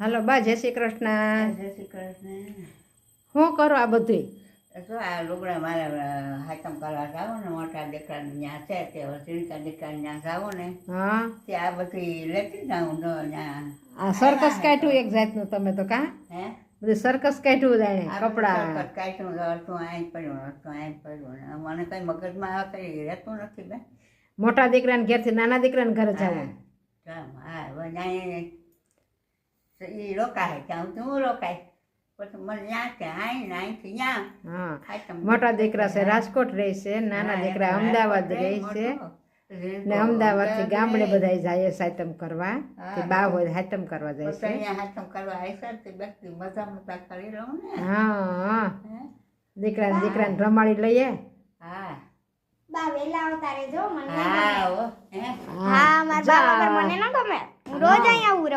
હાલો બા જય શ્રી કૃષ્ણ. જય શ્રી કૃષ્ણ. શું કરો આ બધું તો આ લુગડા મારે હાથમ કરવા જાવ ને મોટા દીકરાને ત્યાં છે તે વસીણકા દીકરા ત્યાં જાવ ને હા. તે આ બધી લેતી જાઉં તો આ સરકસ કાઢ્યું એક જાતનું તમે તો કા? હે? બધું સરકસ કાઢ્યું જાણે આ કપડા. કાઢ્યું હતું અડધું પડ્યું હતું આય પડ્યું. મને કઈ મગજમાં આ કઈ રહેતું નથી બે મોટા દીકરાને ઘેરથી નાના દીકરાને ઘરે જવું. હા એ રોકાય ત્યાં હું રોકાય પછી મને ત્યાં છે આઈ ને અહીંથી ત્યાં મોટા દીકરા છે રાજકોટ રહે છે નાના દીકરા અમદાવાદ રહે છે ને અમદાવાદથી ગામડે બધા જાય સાયતમ કરવા કે બા હોય સાયતમ કરવા જાય છે કરવા મજા મજા કરી લઉં ને હા હા દીકરા દીકરાને રમાડી લઈએ હા બા વેલા આવતા રહેજો મને હા હા મારા બા મને ન ગમે રોજ અહીંયા હું